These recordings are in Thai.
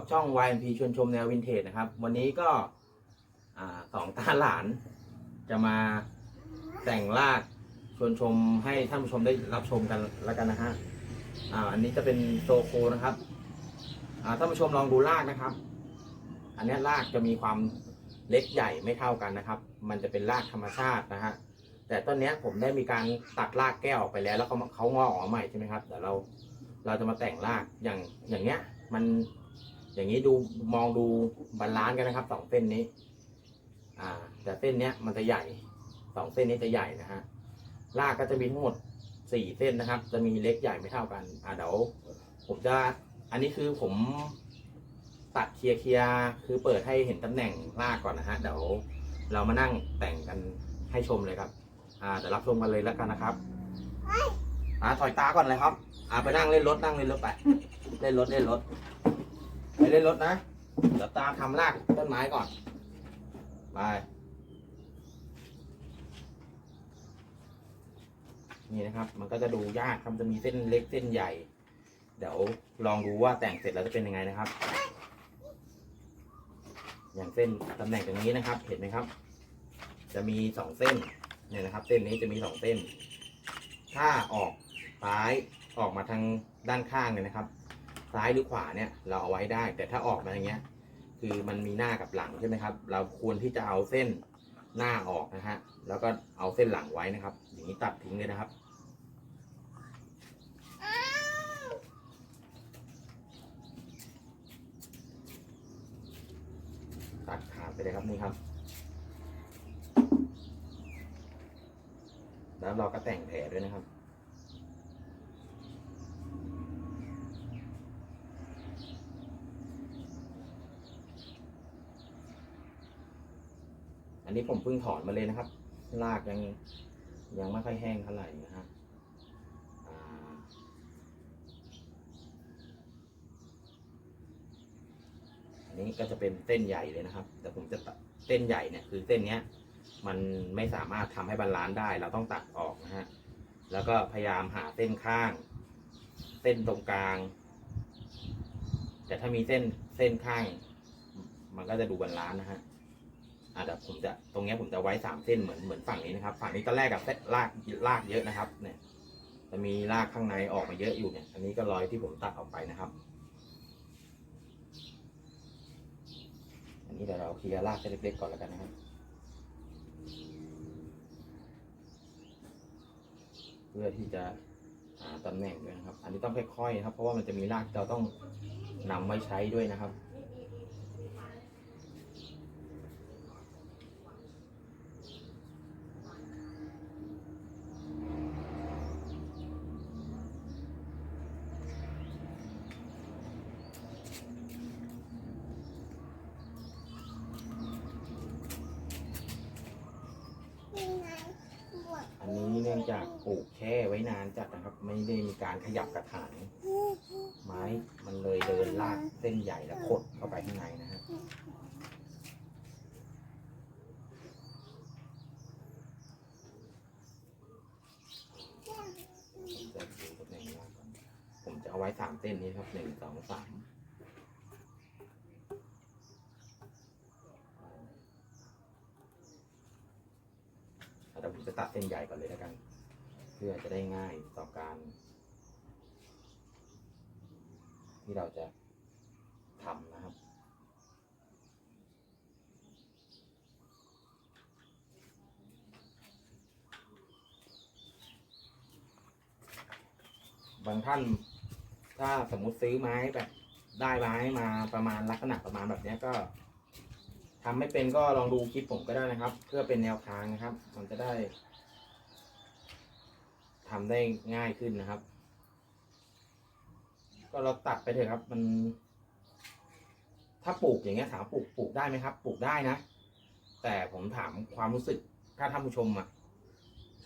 กับช่อง YMP ชวนชมแนววินเทจนะครับ วันนี้ก็สองตาหลานจะมาแต่งลากชวนชมให้ท่านผู้ชมได้รับชมกันแล้วกันนะฮะอ่าอันนี้จะเป็นโซโคนะครับอ่าท่านผู้ชมลองดูลากนะครับ อันนี้ลากจะมีความเล็กใหญ่ไม่เท่ากันนะครับ มันจะเป็นลากธรรมชาตินะฮะแต่ต้นนี้ผมได้มีการตัดรากแก้วออกไปแล้ว แล้วเขาเขางอกออกมาใหม่ใช่ไหมครับเดี๋ยวเราเราจะมาแต่งรากอย่างอย่างเนี้ยมัน อย่างนี้ดูมองดูบาลานซ์กันนะครับสองเส้นนี้ อ่า แต่เส้นเนี้ยมันจะใหญ่สองเส้นนี้จะใหญ่นะฮะรากก็จะมีทั้งหมดสี่เส้นนะครับ จะมีเล็กใหญ่ไม่เท่ากัน อ่าเดี๋ยวผมจะอันนี้คือผมตัดเคลียร์เคลียร์คือเปิดให้เห็นตำแหน่งรากก่อนนะฮะเดี๋ยวเรามานั่งแต่งกันให้ชมเลยครับ อ่าเดี๋ยวรับชมกันเลยแล้วกันนะครับอ่าถอยตาก่อนเลยครับ อ่าไปนั่งเล่นรถนั่งเล่นรถไปเล่นรถเล่นรถ ไปเล่นรถนะเดี๋ยวตามทำรากต้นไม้ก่อน ไป นี่นะครับ มันก็จะดูยากครับจะมีเส้นเล็กเส้นใหญ่ เดี๋ยวลองดูว่าแต่งเสร็จแล้วจะเป็นยังไงนะครับ อย่างเส้นตำแหน่งตรงนี้นะครับ เห็นไหมครับ จะมีสองเส้น เนี่ยนะครับ เส้นนี้จะมีสองเส้น ถ้าออกซ้ายออกมาทางด้านข้างเนี่ยนะครับ ซ้ายหรือขวาเนี่ยเราเอาไว้ได้ แต่ถ้าออกมาอย่างเงี้ย คือมันมีหน้ากับหลังใช่ไหมครับ เราควรที่จะเอาเส้นหน้าออกนะฮะแล้วก็เอาเส้นหลังไว้นะครับ อย่างนี้ตัดทิ้งเลยนะครับตัดขาดไปเลยครับนี่ครับ แล้วเราก็แต่งแผลด้วยนะครับ อันนี้ผมเพิ่งถอนมาเลยนะครับรากยังยังไม่ค่อยแห้งเท่าไหร่นะฮะอันนี้ก็จะเป็นเส้นใหญ่เลยนะครับ แต่ผมจะตัดเส้นใหญ่เนี่ยคือเส้นเนี้ย มันไม่สามารถทำให้บาลานซ์ได้ เราต้องตัดออกนะฮะ แล้วก็พยายามหาเส้นข้าง เส้นตรงกลาง แต่ถ้ามีเส้นเส้นข้าง มันก็จะดูบาลานซ์นะฮะ อะเดี๋ยวผมจะตรงเนี้ยผมจะไว้สามเส้นเหมือนเหมือนฝั่งนี้นะครับ ฝั่งนี้ตอนแรกกับเส้นลากลากเยอะนะครับ เนี่ย จะมีลากข้างในออกมาเยอะอยู่เนี่ย อันนี้ก็รอยที่ผมตัดออกไปนะครับ อันนี้เดี๋ยวเราเคลียร์ลากเส้นเล็กๆก่อนแล้วกันนะครับ เพื่อที่จะหาตำแหน่งด้วยนะครับ อันนี้ต้องค่อยๆนะครับ เพราะว่ามันจะมีรากเราต้องนำไว้ใช้ด้วยนะครับ ยังไงบวก อันนี้เนื่องจากปลูกแช่ไว้นานจัดนะครับ ไม่ได้มีการขยับกระถางไม้มันเลยเดินลากเส้นใหญ่แล้วขดเข้าไปข้างในนะฮะผมจะดูตำแหน่งรากก่อนผมจะเอาไว้สามเส้นนี้ครับหนึ่งสองสาม เดี๋ยวผมจะตัดเส้นใหญ่ก่อนเลยแล้วกัน เพื่อจะได้ง่ายต่อการ ที่เราจะทำนะครับบางท่านถ้าสมมุติซื้อไม้แบบได้ไม้มาประมาณลักษณะประมาณแบบนี้ก็ ทำไม่เป็นก็ลองดูคลิปผมก็ได้นะครับ เพื่อเป็นแนวทางนะครับ มันจะได้ทำได้ง่ายขึ้นนะครับ ก็เราตัดไปเถอะครับ มัน ถ้าปลูกอย่างเงี้ยถามปลูกปลูกได้ไหมครับ ปลูกได้นะ แต่ผมถามความรู้สึกถ้าท่านผู้ชมอะ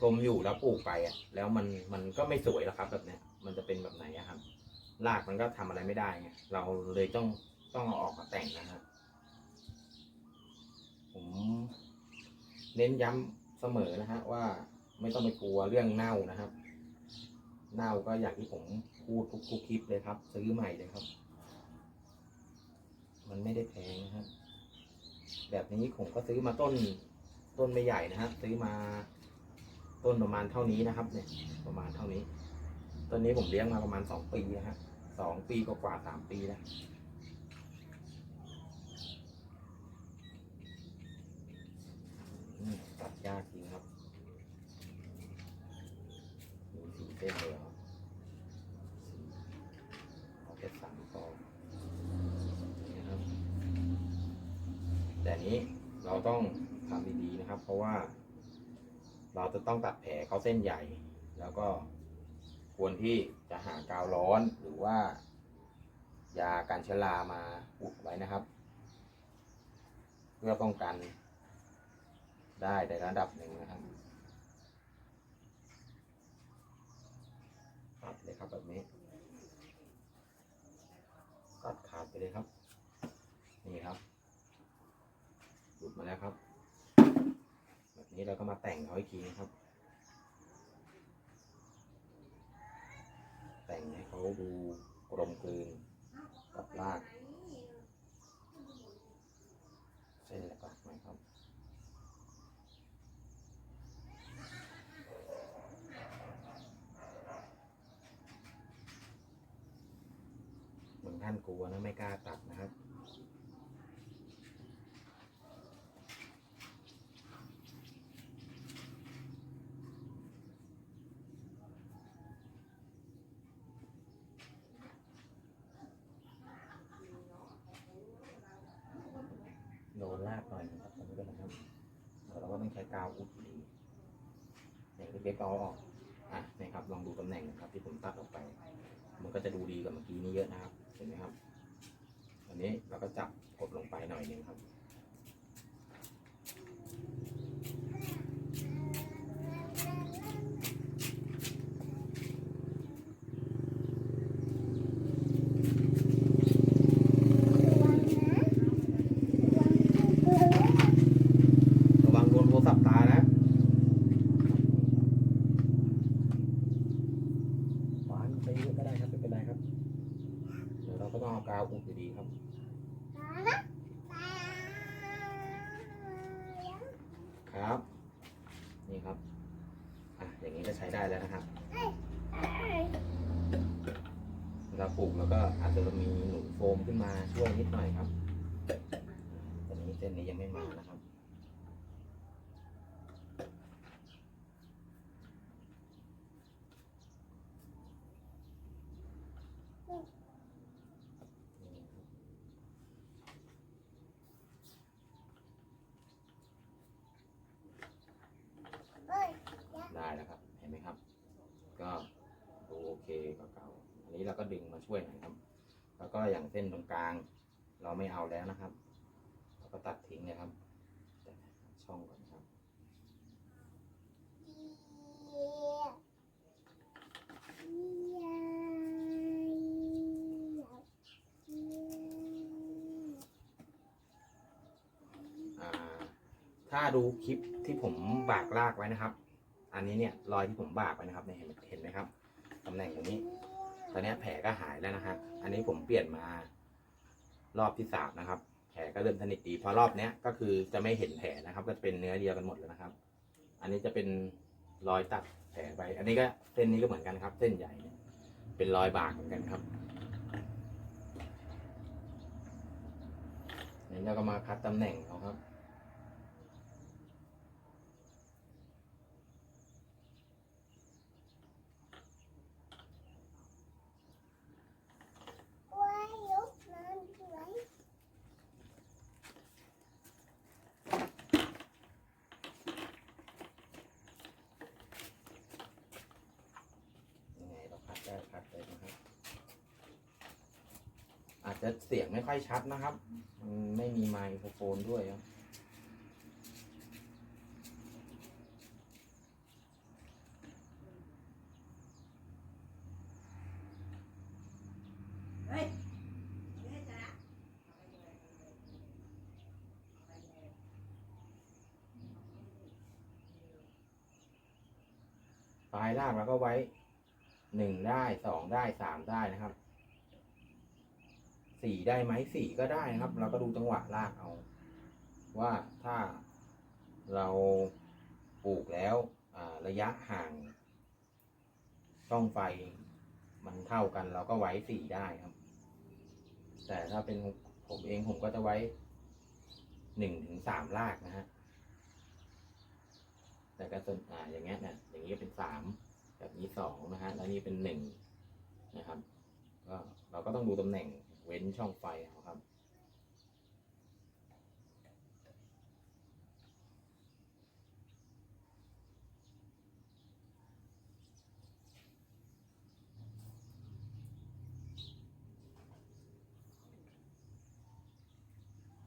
ชมอยู่แล้วปลูกไปอะแล้วมันมันก็ไม่สวยหรอกครับ แบบเนี้ย มันจะเป็นแบบไหนอะครับรากมันก็ทำอะไรไม่ได้ไงเราเลยต้องต้องเอาออกมาแต่งนะครับ ผมเน้นย้ำเสมอนะฮะว่าไม่ต้องไปกลัวเรื่องเน่านะครับ เน่าก็อย่างที่ผมพูดทุกทุกคลิปเลยครับ ซื้อใหม่เลยครับ มันไม่ได้แพงนะครับแบบนี้ผมก็ซื้อมาต้นต้นไม่ใหญ่นะครับ ซื้อมาต้นประมาณเท่านี้นะครับ เนี่ย ประมาณเท่านี้ต้นนี้ผมเลี้ยงมาประมาณสองปีนะฮะสองปีกว่าสามปีแล้ว อืมตัด ยากจริงครับมีสี่เส้นเลยเหรอเอาแค่สามกองนี่นะครับ แต่นี้เราต้องทำดีๆนะครับ เพราะว่า เราจะต้องตัดแผลเขาเส้นใหญ่ แล้วก็ควรที่จะหากาวร้อนหรือว่า ยาการชื้อรามาอุดไว้นะครับ เพื่อป้องกัน ได้ในระดับหนึ่งนะครับตัดเลยครับแบบนี้ ตัดขาดไปเลยครับ นี่ครับหลุดมาแล้วครับ แบบนี้เราก็มาแต่งเขาอีกทีนะครับ แต่งให้เขาดูกลมกลืนกับราก เส้นแล้วก็ไหมครับ บาง ท่านกลัวนะไม่กล้าตัดนะครับโดนลากหน่อยนะครับตรงนี้ก็นะครับเดี๋ยวเราก็ต้องใช้กาวอุดดีอย่างที่เบสเอาออก ก็จะดูดีกว่าเมื่อกี้นี้เยอะนะครับ เห็นไหมครับ อันนี้เราก็จับกดลงไปหน่อยหนึงครับ ระวังโดนโทรศัพท์ตายนะวานไปเยอะก็ได้ครับไม่เป็นไรครับ เดี๋ยวเราก็ต้องเอากาวอุดอยู่ดีครับ ครับ นี่ครับอะอย่างนี้ก็ใช้ได้แล้วนะครับเราปลูกแล้วก็อาจจะมีหนูโฟมขึ้นมาช่วยนิดหน่อยครับตอนนี้เส้นนี้ยังไม่มานะครับ ได้แล้วครับ เห็นไหมครับ ก็ดูโอ เคกว่าเก่า อันนี้เราก็ดึงมาช่วยหน่อยครับ แล้วก็อย่างเส้นตรงกลาง เราไม่เอาแล้วนะครับ เราก็ตัดทิ้งเลยครับช่องก่อนครับอ่าถ้าดูคลิปที่ผมบากลากไว้นะครับ อันนี้เนี่ยรอยที่ผมบากไว้นะครับเนี่ยเห็นไหมครับ ตำแหน่งตรงนี้ ตอนนี้แผลก็หายแล้วนะฮะ อันนี้ผมเปลี่ยนมารอบที่สามนะครับ แผลก็เริ่มสนิทดีพอรอบเนี้ยก็คือจะไม่เห็นแผลนะครับ ก็เป็นเนื้อเดียวกันหมดแล้วนะครับ อันนี้จะเป็นรอยตัดแผลไป อันนี้ก็เส้นนี้ก็เหมือนกันครับ เส้นใหญ่เนี่ยเป็นรอยบากเหมือนกันครับนี่เราก็มาคัดตำแหน่งเขาครับ ยังไงเราคัดได้คัดเลยนะครับ อา จจะเสียงไม่ค่อยชัดนะครับมันไม่มีไมโครโฟนด้วยครับปลายรากเราก็ไว้หนึ่งได้สองได้สามได้นะครับ สี่ได้ไหมสี่ก็ได้นะครับ เราก็ดูจังหวะลากเอา ว่าถ้าเราปลูกแล้วระยะห่างช่องไฟมันเท่ากัน เราก็ไว้สี่ได้ครับ แต่ถ้าเป็นผมเองผมก็จะไว้หนึ่งถึงสามลากนะฮะแต่ก็ส่วนอ่าอย่างเงี้ยเนี่ยอย่างนี้เป็นสามแบบนี้สองนะฮะแล้วนี่เป็นหนึ่งนะครับ ก็เราก็ต้องดูตำแหน่ง เว้นช่องไฟเอาครับ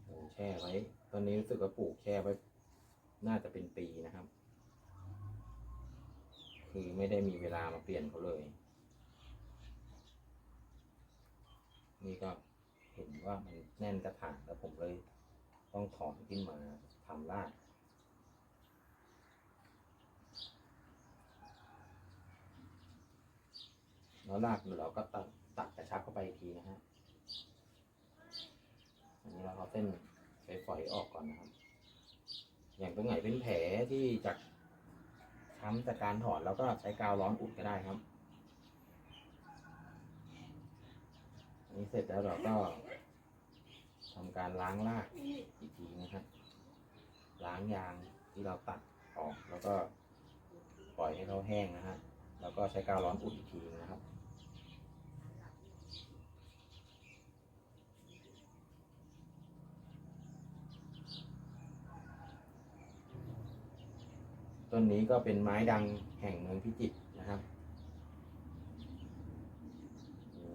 โอ้แช่ไว้ ตอนนี้รู้สึกว่าปลูกแช่ไว้ น่าจะเป็นปีนะครับ คือไม่ได้มีเวลามาเปลี่ยนเขาเลย นี่ก็เห็นว่ามันแน่นกระถางแล้วผมเลยต้องถอนขึ้นมาทำรากแล้วรากเราก็ตัดตัดกระชับเข้าไปอีกทีนะฮะ อันนี้เราเอาเส้นไปฝอยออกก่อนนะครับ อย่างตรงไหนเป็นแผลที่จากช้ำจากการถอนเราก็ใช้กาวร้อนอุดก็ได้ครับ นี้เสร็จแล้วเราก็ทำการล้างรากอีกทีนะครับ ล้างยางที่เราตัดออกแล้วก็ปล่อยให้เขาแห้งนะฮะแล้วก็ใช้กาวร้อนอุดอีกทีนะครับต้นนี้ก็เป็นไม้ดังแห่งเมืองพิจิตรนะครับมี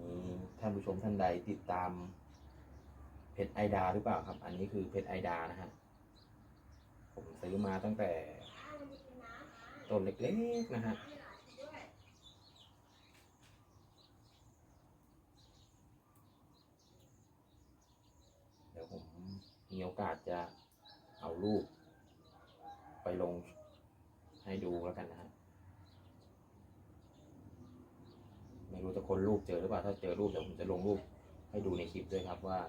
ท่านผู้ชมท่านใดติดตามเพชรไอดาหรือเปล่าครับ อันนี้คือเพชรไอดานะฮะผมซื้อมาตั้งแต่ต้นเล็กๆนะฮะเดี๋ยวผมมีโอกาสจะเอารูป ไปลงให้ดูแล้วกันนะฮะ ไม่รู้จะคนรูปเจอหรือเปล่า ถ้าเจอรูปเดี๋ยวผมจะลงรูปให้ดูในคลิปด้วยครับว่า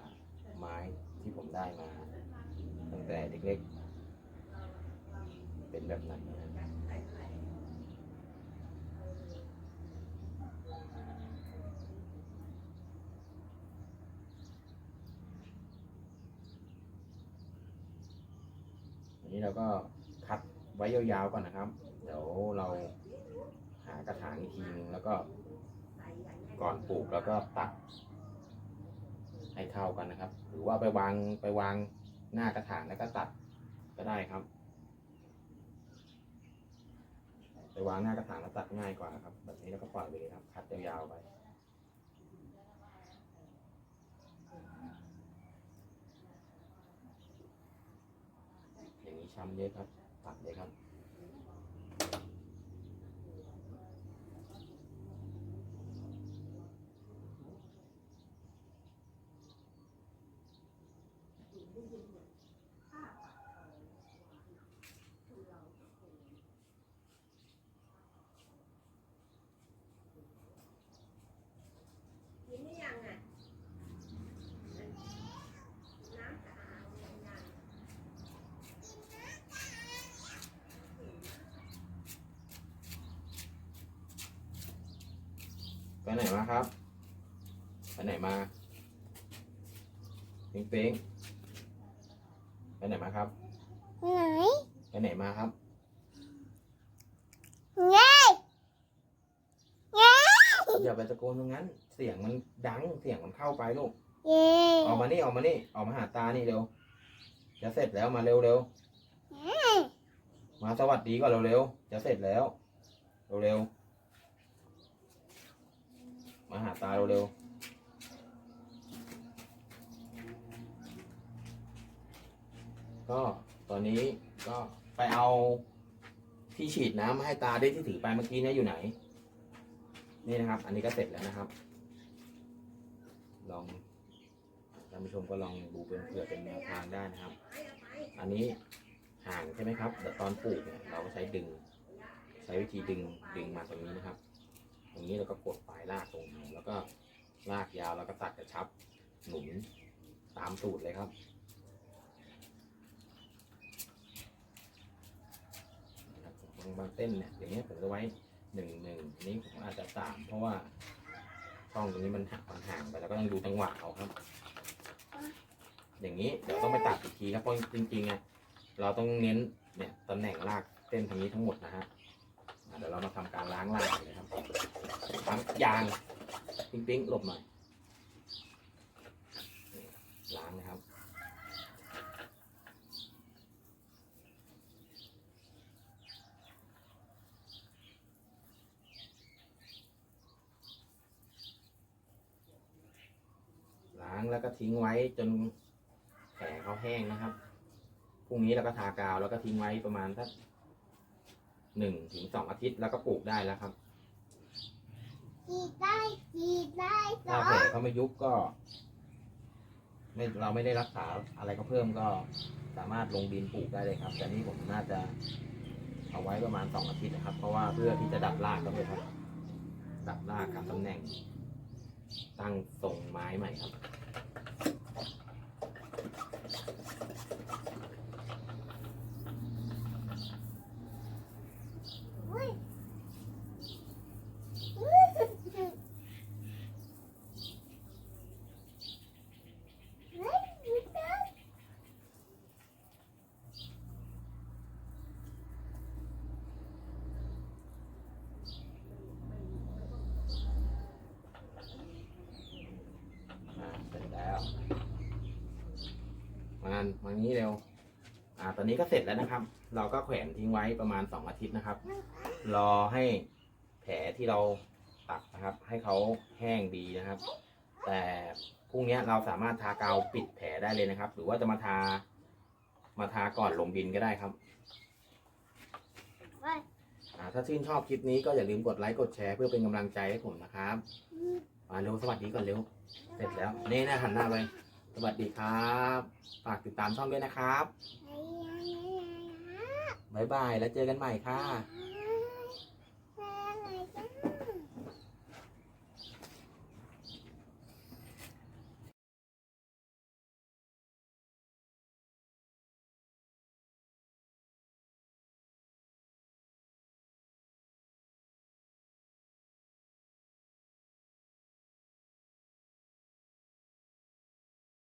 ไม้ที่ผมได้มา ตั้งแต่เล็กๆ เป็นแบบไหนนะอันนี้เราก็คัดไว้ยาวๆก่อนนะครับ เดี๋ยวเราหากระถางอีกทีนึงแล้วก็ ก่อนปลูกแล้วก็ตัด ให้เข้ากันนะครับ หรือว่าไปวางไปวางหน้ากระถางแล้วก็ตัดก็ได้ครับ ไปวางหน้ากระถางแล้วตัดง่ายกว่าครับ แบบนี้แล้วก็ปล่อยไปเลยครับคัดยาวๆไปอย่างนี้ช้ำเยอะครับตัดเลยครับ กินหรือยังอะน้ำสะอาดยังไง ไปไหนมา ครับ ไปไหนมาเป้งเป้งไปไหนมาครับ ไหนไปไหนมาครับเย้เย้อย่าไปตะโกนตรงนั้น เสียงมันดัง เสียงมันเข้าไปลูกเย้ออกมานี่ออกมานี่ออกมาหาตานี่เร็ว จะเสร็จแล้วมาเร็วเร็วมาสวัสดีก่อนเร็วเร็วจะเสร็จแล้ว เร็วเร็ว มาหาตาเร็วเร็วก็ตอนนี้ก็ไปเอาที่ฉีดน้ำมาให้ตาได้ที่ถือไปเมื่อกี้เนี่ยอยู่ไหน นี่นะครับ อันนี้ก็เสร็จแล้วนะครับ ลองท่านผู้ชมก็ลองดูเป็นเผื่อเป็นแนวทางได้นะครับ อันนี้ห่างใช่ไหมครับแต่ตอนปลูกเนี่ยเราก็ใช้ดึง ใช้วิธีดึงดึงมาตรงนี้นะครับ อย่างนี้เราก็กดปลายลากลงมาแล้วก็ลากยาวแล้วก็ตัดกระชับหนุนตามสูตรเลยครับบางบางเส้นเนี่ยอย่างเงี้ยผมจะไว้หนึ่งหนึ่งอันนี้ผมอาจจะสามเพราะว่าช่องตรงนี้มันหักมันห่างไปแล้วก็ต้องดูจังหวะเอาครับ อย่างนี้เดี๋ยวต้องไปตัดอีกทีครับเพราะจริงๆอะเราต้องเน้นเนี่ยตำแหน่งลากเส้นทางนี้ทั้งหมดนะฮะ เดี๋ยวเรามาทำการล้างลากกันเลยครับล้างยางปิ๊งปิ๊งๆหลบหน่อยล้างนะครับล้างแล้วก็ทิ้งไว้จนแผลเขาแห้งนะครับพรุ่งนี้เราก็ทากาวแล้วก็ทิ้งไว้ประมาณสัก หนึ่งถึงสองอาทิตย์แล้วก็ปลูกได้แล้วครับจีดได้จีดได้สถ้าอแผลงเขาไม่ยุบก็ไม่เราไม่ได้รักษาอะไรก็เพิ่มก็สามารถลงดินปลูกได้เลยครับ แต่นี่ผมน่าจะเอาไว้ประมาณสองอาทิตย์นะครับ เพราะว่าเพื่อที่จะดัดรากก็เลยครับ ดัดรากกับตำแหน่ง ตั้งทรงไม้ใหม่ครับ อุ้ยเฮ้ยหยุดนะ อ่าเสร็จแล้ว มามานี้เร็ว อ่า ตอนนี้ก็เสร็จแล้วนะครับ เราก็แขวนทิ้งไว้ประมาณสองอาทิตย์นะครับ รอให้แผลที่เราตัดนะครับ ให้เขาแห้งดีนะครับ แต่พรุ่งนี้เราสามารถทากาวปิดแผลได้เลยนะครับ หรือว่าจะมาทา มาทาก่อนลงดินก็ได้ครับอ่าถ้าชื่นชอบคลิปนี้ก็อย่าลืมกดไลค์กดแชร์เพื่อเป็นกำลังใจให้ผมนะครับมาเร็วสวัสดีก่อนเร็ว เสร็จแล้วนี่นะหันหน้าไป สวัสดีครับ ฝากติดตามช่องด้วยนะครับไอ้ยายายายาบ๊ายบายแล้วเจอกันใหม่ค่ะอ่า